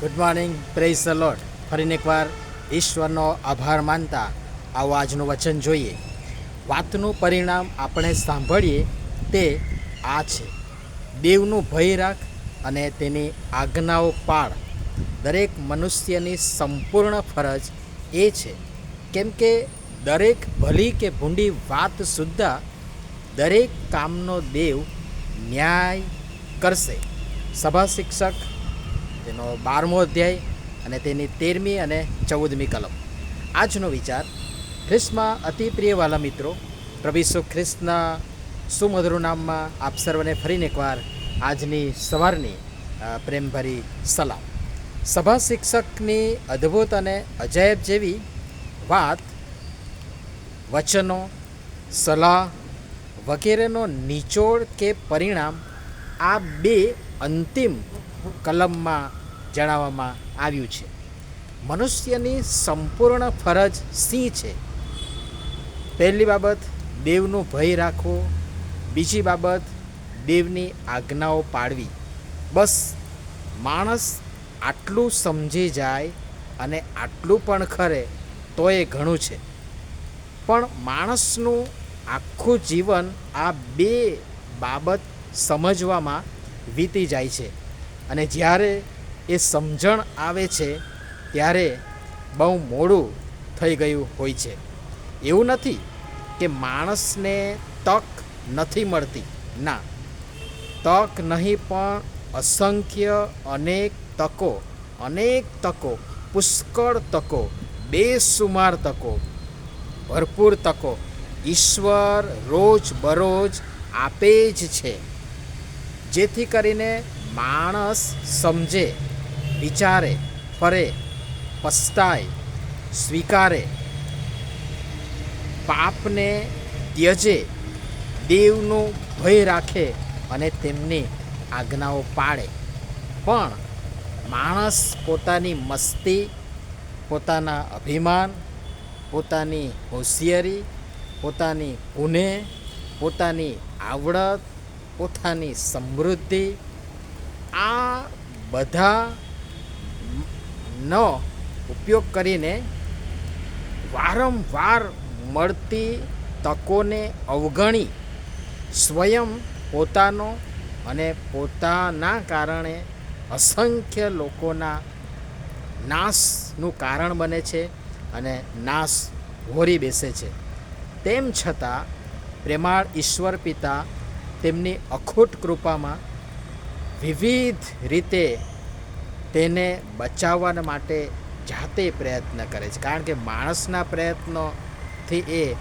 Good morning praise the lord ફરીને એકવાર ઈશ્વરનો આભાર માનતા આવો આજનું વચન જોઈએ. વાતનું પરિણામ આપણે સાંભળીએ તે આ છે. દેવનું ભય રાખ અને તેની આજ્ઞાઓ પાળ. દરેક મનુષ્યની સંપૂર્ણ ફરજ એ છે. કેમ કે દરેક ભલી કે ભૂંડી વાત સુદ્ધા દરેક કામનો દેવ ન્યાય કરશે. સભા શિક્ષક તેનો બારમો અધ્યાય અને તેની તેરમી અને ચૌદમી કલમ. આજનો વિચાર, ખ્રિસ્તમાં અતિ પ્રિયવાલા મિત્રો, પ્રભુ ખ્રિસ્તના સુમધુર નામમાં આપ સર્વને ફરીને એકવાર આજની સવારની પ્રેમભરી સલામ. સભા શિક્ષકની અદ્ભુત અને અજાયબ જેવી વાત, વચનો, સલાહ વગેરેનો નિચોડ કે પરિણામ આ બે અંતિમ કલમમાં જણાવવામાં આવ્યું છે. મનુષ્યની સંપૂર્ણ ફરજ સિંહ છે? પહેલી બાબત, દેવનો ભય રાખવો. બીજી બાબત, દેવની આજ્ઞાઓ પાડવી બસ, માણસ આટલું સમજી જાય અને આટલું પણ ખરે તો એ ઘણું છે. પણ માણસનું આખું જીવન આ બે બાબત સમજવામાં વીતી જાય છે. અને જ્યારે એ સમજણ આવે છે ત્યારે બહુ મોડું થઈ ગયું હોય છે. એવું નથી કે માણસને તક નથી મળતી. ના, તક નહીં પણ અસંખ્ય અનેક તકો અનેક તકો, પુષ્કળ તકો, બેસુમાર તકો, ભરપૂર તકો ઈશ્વર રોજ બરોજ આપે જ છે. જેથી કરીને માણસ સમજે વિચારે, ફરે, પસ્તાય, સ્વીકારે. પાપને ત્યજે, દેવનો ભય રાખે અને તેમની આજ્ઞાઓ પાળે. પણ માણસ પોતાની મસ્તી, પોતાના અભિમાન, પોતાની હોશિયારી, પોતાની ગુને પોતાની આવડત, પોતાની સમૃદ્ધિ, આ બધા નો ઉપયોગ કરીને વારંવાર મળતી તકોને અવગણી સ્વયં પોતાનો અને પોતાના કારણે અસંખ્ય લોકોના નાશનું કારણ બને છે અને નાશ હોરી બેસે છે. તેમ છતાં, પ્રેમાળ ઈશ્વર પિતા તેમની અખૂટ કૃપામાં વિવિધ રીતે તેને બચાવવા માટે જાતે પ્રયત્ન કરે છે. કારણ કે માણસના પ્રયત્નોથી એ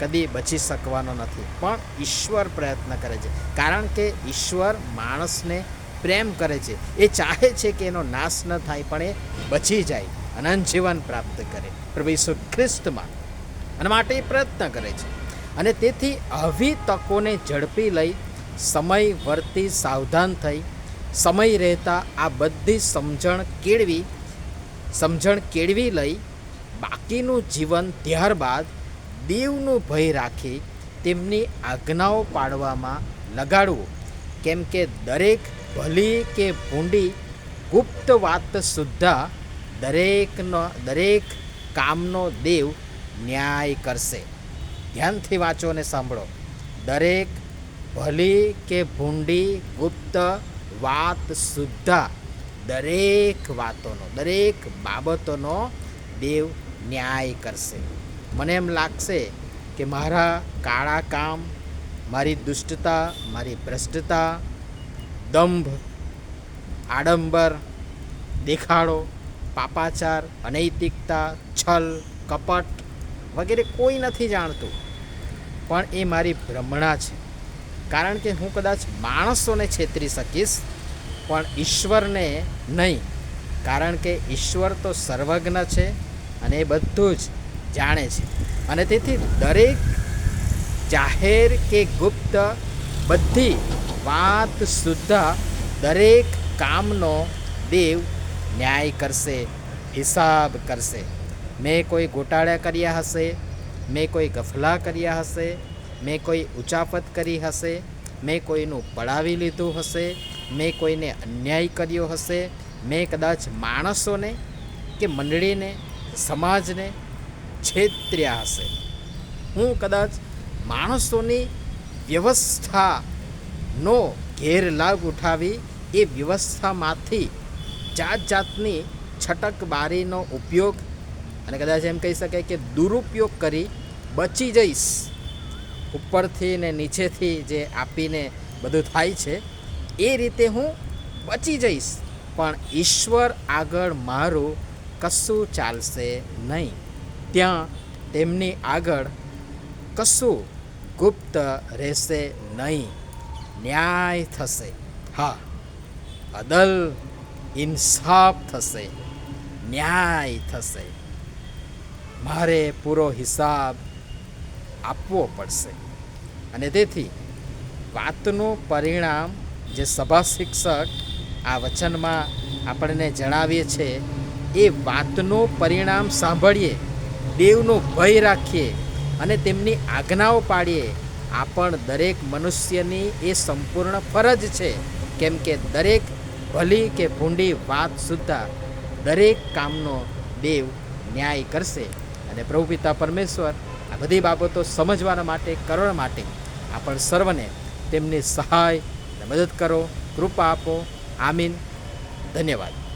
કદી બચી શકવાનો નથી. પણ ઈશ્વર પ્રયત્ન કરે છે. કારણ કે ઈશ્વર માણસને પ્રેમ કરે છે. એ ચાહે છે કે એનો નાશ ન થાય, પણ એ બચી જાય અનંત જીવન પ્રાપ્ત કરે. પ્રભુ ઈસુ ખ્રિસ્તમાં અને માટે એ પ્રયત્ન કરે છે. અને તેથી આવી તકોને ઝડપી લઈ સમય વર્તી સાવધાન થઈ સમય રહેતા આ બધી સમજણ કેળવી સમજણ કેળવી લઈ બાકીનું જીવન ત્યારબાદ દેવનું ભય રાખી તેમની આજ્ઞાઓ પાડવામાં લગાડવું. કેમ કે દરેક ભલી કે ભૂંડી ગુપ્ત વાત સુદ્ધા દરેકનો, દરેક કામનો દેવ ન્યાય કરશે. ધ્યાનથી વાંચો અને સાંભળો. દરેક ભલી કે ભૂંડી ગુપ્ત વાત સુદ્ધા દરેક વાતોનો, દરેક બાબતોનો દેવ ન્યાય કરશે. મને એમ લાગશે કે મારા કાળા કામ, મારી દુષ્ટતા, મારી ભ્રષ્ટતા, દંભ, આડંબર, દેખાડો, પાપાચાર, અનૈતિકતા, છલ, કપટ વગેરે કોઈ નથી જાણતું. પણ એ મારી ભ્રમણા છે. કારણ કે હું કદાચ માણસોને છેતરી શકીશ, પણ ઈશ્વરને નહીં. કારણ કે ઈશ્વર તો સર્વજ્ઞ છે અને એ બધું જ જાણે છે. અને તેથી દરેક જાહેર કે ગુપ્ત બધી વાત સુદ્ધા દરેક કામનો દેવ ન્યાય કરશે, હિસાબ કરશે. મેં કોઈ ગોટાળા કર્યા હશે, મેં કોઈ ગફલા કર્યા હશે મેં કોઈ ઉચાપત કરી હશે, મેં કોઈનું પડાવી લીધું હશે, મેં કોઈને અન્યાય કર્યો હશે, મેં કદાચ માણસોને કે મંડળીને, સમાજને છેતર્યા હશે. હું કદાચ માણસોની વ્યવસ્થાનો ગેરલાભ ઉઠાવી એ વ્યવસ્થામાંથી જાત જાતની છટકબારીનો ઉપયોગ અને કદાચ એમ કહી શકાય કે દુરુપયોગ કરી બચી જઈશ. ઉપરથી ને નીચેથી જે આપીને બધું થાય છે, એ રીતે હું બચી જઈશ. પણ ઈશ્વર આગળ મારું કશું ચાલશે નહીં. ત્યાં તેમની આગળ કશું ગુપ્ત રહેશે નહીં. ન્યાય થશે. હા, અદલ ઇન્સાફ થશે. ન્યાય થશે. મારે પૂરો હિસાબ આપવો પડશે. અને તેથી વાતનું પરિણામ જે સભા શિક્ષક આ વચનમાં આપણને જણાવીએ છે, એ વાતનું પરિણામ સાંભળીએ, દેવનો ભય રાખીએ અને તેમની આજ્ઞાઓ પાડીએ. આ પણ દરેક મનુષ્યની એ સંપૂર્ણ ફરજ છે, કેમ કે દરેક ભલી કે ભૂંડી વાત સુદ્ધા દરેક કામનો દેવ ન્યાય કરશે. અને પ્રભુ પિતા પરમેશ્વર આ બધી બાબતો સમજવાના માટે, કરવા માટે આપણ સર્વને તેમની સહાય મદદ કરો. કૃપા આપો. આમીન. ધન્યવાદ.